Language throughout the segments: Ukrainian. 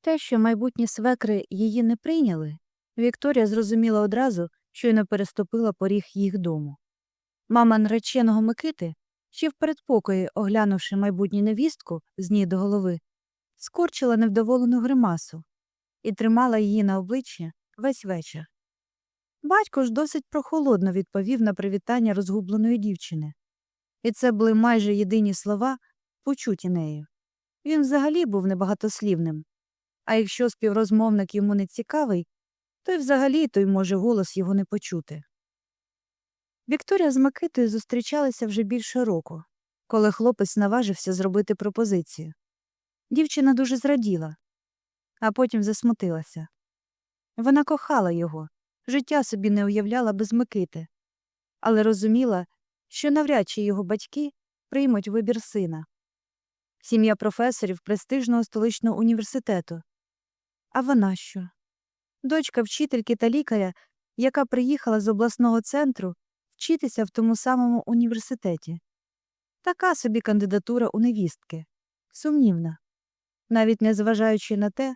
Те, що майбутні свекри її не прийняли, Вікторія зрозуміла одразу, щойно переступила поріг їх дому. Мама нареченого Микити, ще в передпокої, оглянувши майбутню невістку з ніг до голови, скорчила невдоволену гримасу і тримала її на обличчі весь вечір. Батько ж досить прохолодно відповів на привітання розгубленої дівчини. І це були майже єдині слова, почуті нею. Він взагалі був небагатослівним. А якщо співрозмовник йому не цікавий, то й взагалі той може голос його не почути. Вікторія з Микитою зустрічалися вже більше року, коли хлопець наважився зробити пропозицію. Дівчина дуже зраділа, а потім засмутилася. Вона кохала його, життя собі не уявляла без Микити, але розуміла, що навряд чи його батьки приймуть вибір сина. Сім'я професорів престижного столичного університету. А вона що? Дочка вчительки та лікаря, яка приїхала з обласного центру вчитися в тому самому університеті. Така собі кандидатура у невістки. Сумнівна. Навіть незважаючи на те,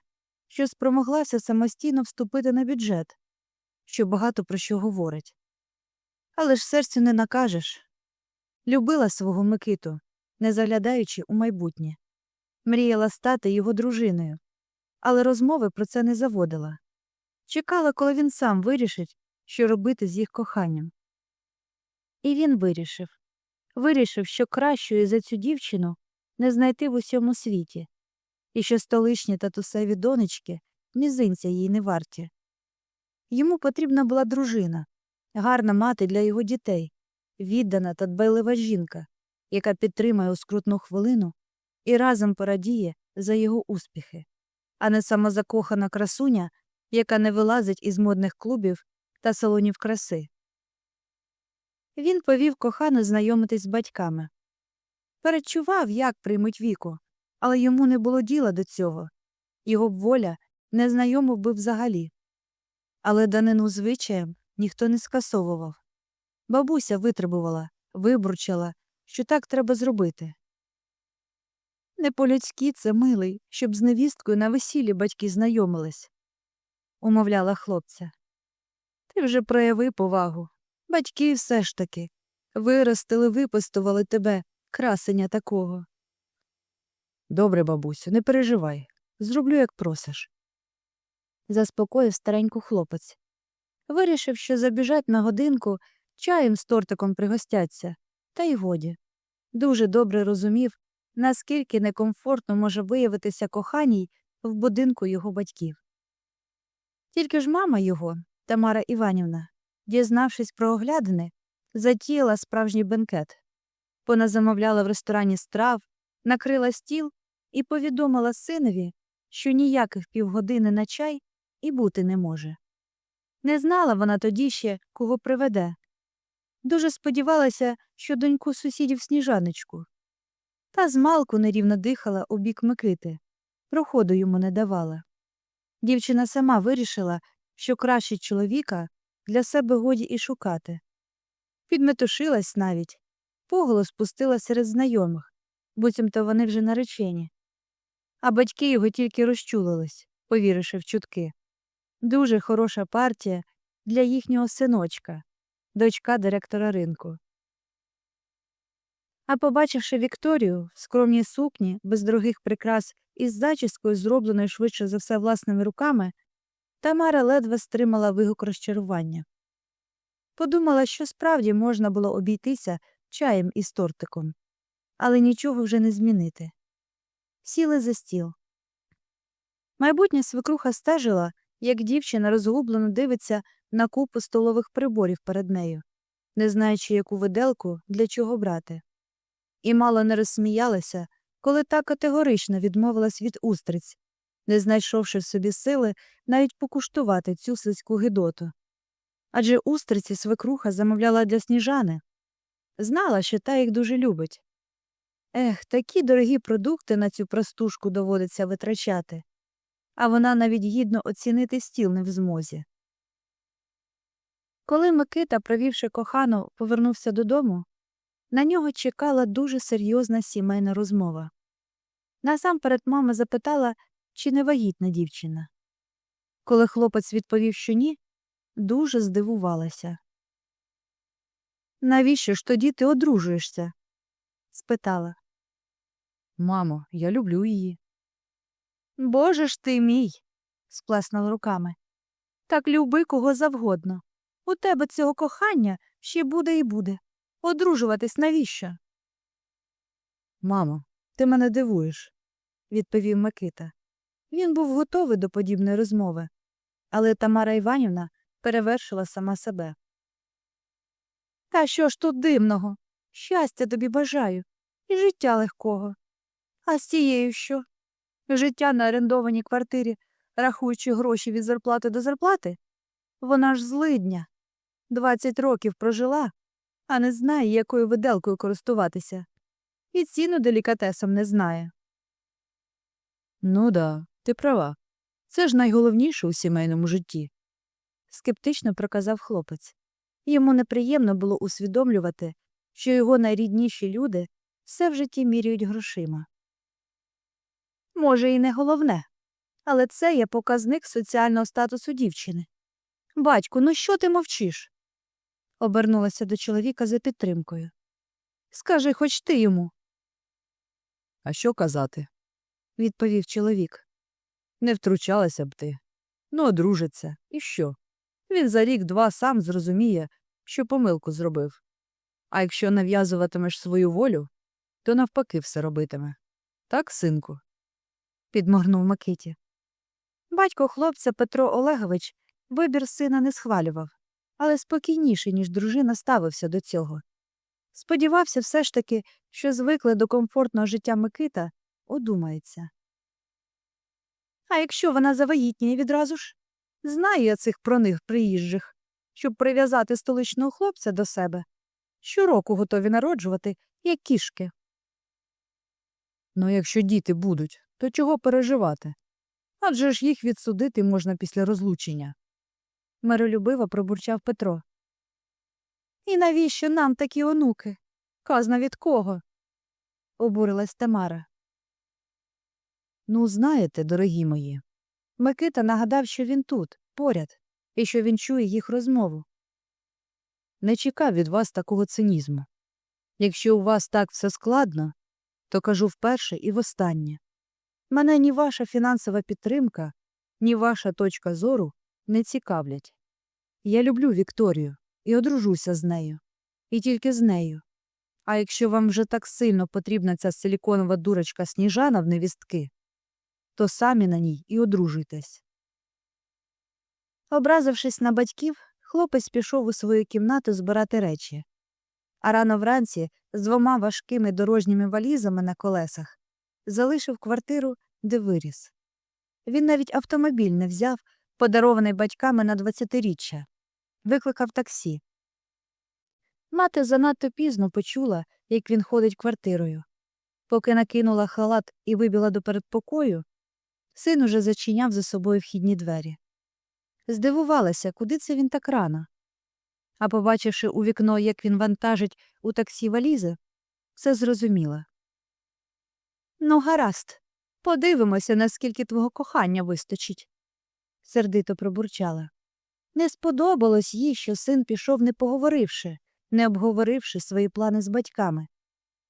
що спромоглася самостійно вступити на бюджет, що багато про що говорить. Але ж серцю не накажеш. Любила свого Микиту, не заглядаючи у майбутнє. Мріяла стати його дружиною, але розмови про це не заводила. Чекала, коли він сам вирішить, що робити з їх коханням. І він вирішив. Вирішив, що кращої за цю дівчину не знайти в усьому світі, і що столичні татусеві донечки мізинця їй не варті. Йому потрібна була дружина, гарна мати для його дітей, віддана та дбайлива жінка, яка підтримає у скрутну хвилину і разом порадіє за його успіхи, а не самозакохана красуня, яка не вилазить із модних клубів та салонів краси. Він повів кохану знайомитись з батьками. Передчував, як приймуть віку, але йому не було діла до цього. Його б воля не знайомив би взагалі. Але данину звичаєм ніхто не скасовував. Бабуся витребувала, вибручала, що так треба зробити. Не по-людськи це милий, щоб з невісткою на весіллі батьки знайомились, умовляла хлопця. Ти вже прояви повагу. Батьки все ж таки виростили, випустували тебе, красення такого. Добре, бабусю, не переживай. Зроблю, як просиш. Заспокоїв стареньку хлопець. Вирішив, що забіжать на годинку, чаєм з тортиком пригостяться, та й годі. Дуже добре розумів, наскільки некомфортно може виявитися коханій в будинку його батьків. Тільки ж мама його, Тамара Іванівна, дізнавшись про оглядини, затіяла справжній бенкет. Поназамовляла в ресторані страв, накрила стіл і повідомила синові, що ніяких півгодини на чай і бути не може. Не знала вона тоді ще, кого приведе. Дуже сподівалася, що доньку сусідів сніжаночку. Та змалку нерівно дихала у бік Микити, проходу йому не давала. Дівчина сама вирішила, що краще чоловіка для себе годі і шукати. Підметушилась навіть, поголос пустила серед знайомих, буцімто вони вже наречені. А батьки його тільки розчулились, повіривши в чутки. Дуже хороша партія для їхнього синочка, дочка директора ринку. А побачивши Вікторію в скромній сукні, без дорогих прикрас і з зачіскою, зробленою швидше за все власними руками, Тамара ледве стримала вигук розчарування. Подумала, що справді можна було обійтися чаєм із тортиком, але нічого вже не змінити. Сіли за стіл. Майбутня свекруха стежила, як дівчина розгублено дивиться на купу столових приборів перед нею, не знаючи, яку виделку для чого брати. І мало не розсміялася, коли та категорично відмовилась від устриць, не знайшовши в собі сили навіть покуштувати цю слизьку гидоту. Адже устриці свекруха замовляла для сніжани. Знала, що та їх дуже любить. Ех, такі дорогі продукти на цю простушку доводиться витрачати, а вона навіть гідно оцінити стіл не в змозі. Коли Микита, провівши кохану, повернувся додому, на нього чекала дуже серйозна сімейна розмова. Насамперед мама запитала, чи не вагітна дівчина. Коли хлопець відповів, що ні, дуже здивувалася. Навіщо ж тоді ти одружуєшся? спитала. Мамо, я люблю її. Боже ж ти мій. сплеснула руками. Так люби кого завгодно. У тебе цього кохання ще буде і буде. Одружуватись навіщо? Мамо, ти мене дивуєш, відповів Микита. Він був готовий до подібної розмови, але Тамара Іванівна перевершила сама себе. Та що ж тут дивного? Щастя тобі бажаю і життя легкого. А з цією що? Життя на орендованій квартирі, рахуючи гроші від зарплати до зарплати? Вона ж злидня. Двадцять років прожила, а не знає, якою виделкою користуватися. І ціну делікатесам не знає. Ну да, ти права. Це ж найголовніше у сімейному житті. скептично проказав хлопець. Йому неприємно було усвідомлювати, що його найрідніші люди все в житті міряють грошима. Може, і не головне, але це є показник соціального статусу дівчини. Батьку, ну що ти мовчиш? Обернулася до чоловіка за підтримкою. Скажи хоч ти йому. А що казати? відповів чоловік. Не втручалася б ти. Ну, одружиться. І що? Він за рік-два сам зрозуміє, що помилку зробив. А якщо нав'язуватимеш свою волю, то навпаки все робитиме. Так, синку? підморгнув Микиті. Батько хлопця Петро Олегович вибір сина не схвалював, але спокійніше, ніж дружина, ставився до цього. Сподівався все ж таки, що звикли до комфортного життя Микита, одумається. А якщо вона завагітніє відразу ж? Знаю я цих про них приїжджих, щоб прив'язати столичного хлопця до себе. Щороку готові народжувати, як кішки. Ну, якщо діти будуть, то чого переживати? Адже ж їх відсудити можна після розлучення. Миролюбиво пробурчав Петро. І навіщо нам такі онуки? Казна від кого? обурилась Тамара. Ну, знаєте, дорогі мої. Микита нагадав, що він тут, поряд, і що він чує їх розмову. Не чекав від вас такого цинізму. Якщо у вас так все складно, то кажу вперше і востаннє. Мене ні ваша фінансова підтримка, ні ваша точка зору не цікавлять. Я люблю Вікторію і одружуся з нею, і тільки з нею. А якщо вам вже так сильно потрібна ця силіконова дурочка сніжана в невістки, то самі на ній і одружуйтесь. Образившись на батьків, хлопець пішов у свою кімнату збирати речі. А рано вранці з двома важкими дорожніми валізами на колесах залишив квартиру, де виріс. Він навіть автомобіль не взяв, подарований батьками на двадцятиріччя, викликав таксі. Мати занадто пізно почула, як він ходить квартирою. Поки накинула халат і вибіла до передпокою, син уже зачиняв за собою вхідні двері. Здивувалася, куди це він так рано. А побачивши у вікно, як він вантажить у таксі валізи, все зрозуміла. Ну, гаразд, подивимося, наскільки твого кохання вистачить, сердито пробурчала. Не сподобалось їй, що син пішов, не поговоривши, не обговоривши свої плани з батьками.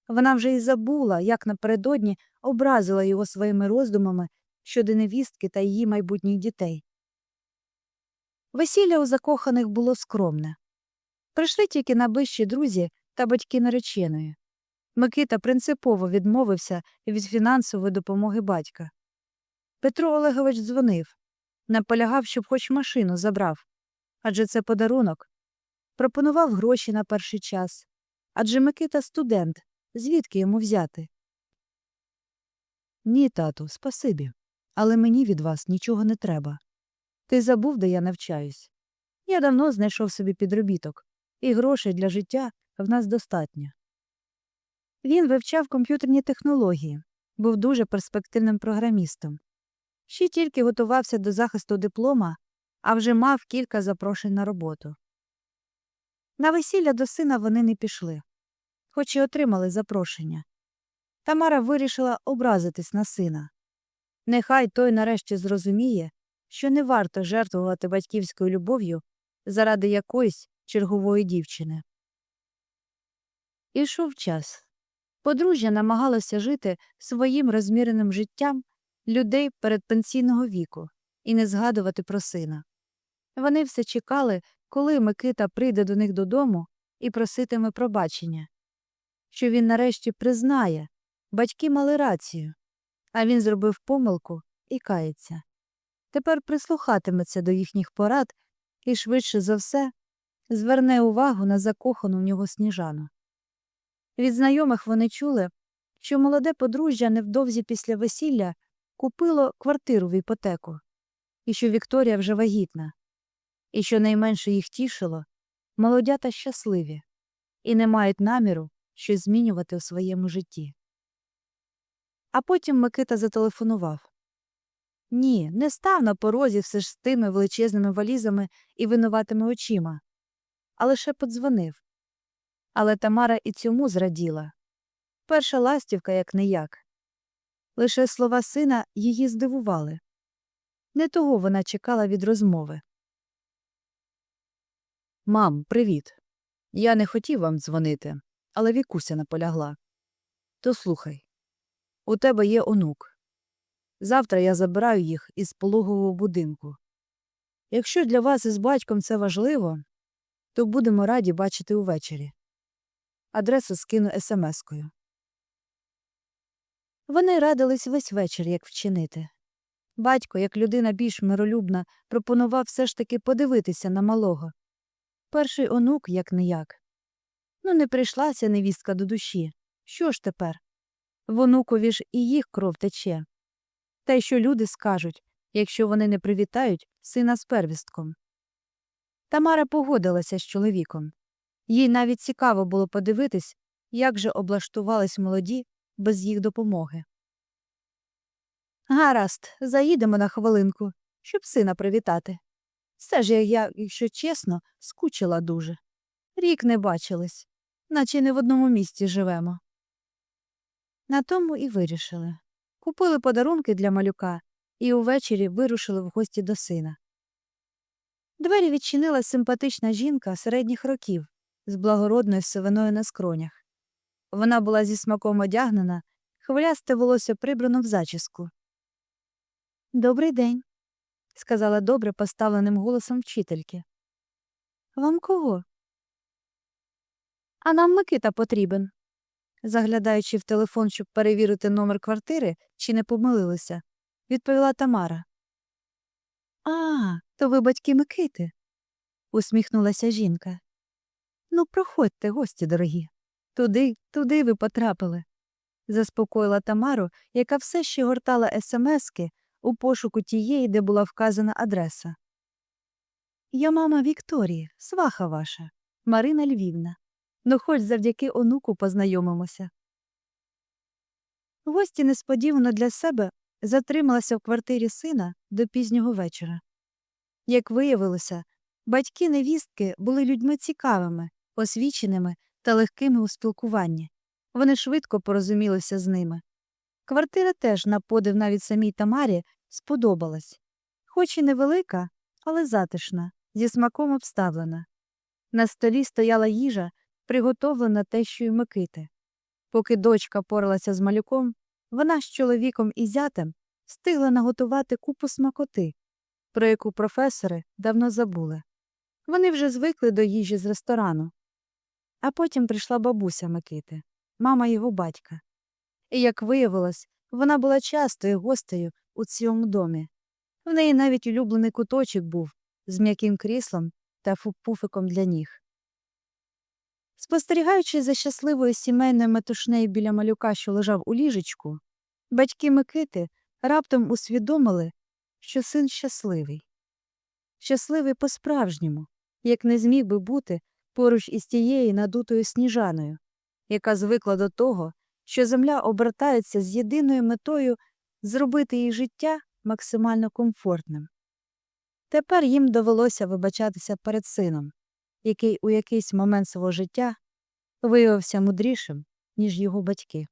Вона вже й забула, як напередодні образила його своїми роздумами щодо невістки та її майбутніх дітей. Весілля у закоханих було скромне. Прийшли тільки найближчі друзі та батьки нареченої. Микита принципово відмовився від фінансової допомоги батька. Петро Олегович дзвонив, наполягав, щоб хоч машину забрав адже це подарунок. Пропонував гроші на перший час. Адже Микита студент, звідки йому взяти? Ні, тату, спасибі. Але мені від вас нічого не треба. Ти забув, де я навчаюсь. Я давно знайшов собі підробіток, і грошей для життя в нас достатньо. Він вивчав комп'ютерні технології, був дуже перспективним програмістом. Ще тільки готувався до захисту диплома, а вже мав кілька запрошень на роботу. На весілля до сина вони не пішли, хоч і отримали запрошення. Тамара вирішила образитись на сина. Нехай той нарешті зрозуміє, що не варто жертвувати батьківською любов'ю заради якоїсь чергової дівчини. Ішов час. Подружжя намагалося жити своїм розміреним життям людей передпенсійного віку і не згадувати про сина. Вони все чекали, коли Микита прийде до них додому і проситиме пробачення, що він нарешті признає, батьки мали рацію, а він зробив помилку і кається. Тепер прислухатиметься до їхніх порад і, швидше за все, зверне увагу на закохану в нього сніжану. Від знайомих вони чули, що молоде подружжя невдовзі після весілля купило квартиру в іпотеку, і що Вікторія вже вагітна, і що найменше їх тішило, молодята щасливі і не мають наміру щось змінювати у своєму житті. А потім Микита зателефонував. Ні, не став на порозі все ж з тими величезними валізами і винуватими очима, а лише подзвонив. Але Тамара і цьому зраділа. Перша ластівка як не як. Лише слова сина її здивували. Не того вона чекала від розмови. Мам, привіт. Я не хотів вам дзвонити, але Вікуся наполягла. То слухай у тебе є онук. Завтра я забираю їх із пологового будинку. Якщо для вас із батьком це важливо, то будемо раді бачити увечері. Адресу скину смс-кою. Вони радились весь вечір, як вчинити. Батько, як людина більш миролюбна, пропонував все ж таки подивитися на малого. Перший онук як не як. Ну, не прийшлася невістка до душі. Що ж тепер? В онукові ж і їх кров тече. Та й що люди скажуть, якщо вони не привітають сина з первістком. Тамара погодилася з чоловіком. Їй навіть цікаво було подивитись, як же облаштувались молоді без їх допомоги. Гаразд, заїдемо на хвилинку, щоб сина привітати. Все ж я, якщо чесно, скучила дуже. Рік не бачились, наче не в одному місці живемо. На тому і вирішили. Купили подарунки для малюка і увечері вирушили в гості до сина. Двері відчинила симпатична жінка середніх років з благородною сивиною на скронях. Вона була зі смаком одягнена, хвилясте волосся прибрано в зачіску. Добрий день, сказала добре поставленим голосом вчительки. Вам кого? А нам Микита потрібен. Заглядаючи в телефон, щоб перевірити номер квартири, чи не помилилися, відповіла Тамара. А, то ви батьки Микити, усміхнулася жінка. Ну, проходьте, гості дорогі. Туди, туди ви потрапили, заспокоїла Тамару, яка все ще гортала смски у пошуку тієї, де була вказана адреса. Я мама Вікторії, сваха ваша, Марина Львівна. Ну, хоч завдяки онуку познайомимося. Гості несподівано для себе затрималася в квартирі сина до пізнього вечора. Як виявилося, батьки невістки були людьми цікавими, освіченими та легкими у спілкуванні. Вони швидко порозумілися з ними. Квартира теж, на подив навіть самій Тамарі, сподобалась, хоч і невелика, але затишна, зі смаком обставлена. На столі стояла їжа, приготовлена тещою Микити. Поки дочка поралася з малюком, вона з чоловіком і зятем встигла наготувати купу смакоти, про яку професори давно забули. Вони вже звикли до їжі з ресторану. А потім прийшла бабуся Микити, мама його батька. І, як виявилось, вона була частою гостею у цьому домі. В неї навіть улюблений куточок був з м'яким кріслом та пуфиком для ніг. Спостерігаючи за щасливою сімейною метушнею біля малюка, що лежав у ліжечку, батьки Микити раптом усвідомили, що син щасливий. Щасливий по-справжньому, як не зміг би бути поруч із тією надутою сніжаною, яка звикла до того, що земля обертається з єдиною метою зробити її життя максимально комфортним. Тепер їм довелося вибачатися перед сином, який у якийсь момент свого життя виявився мудрішим, ніж його батьки.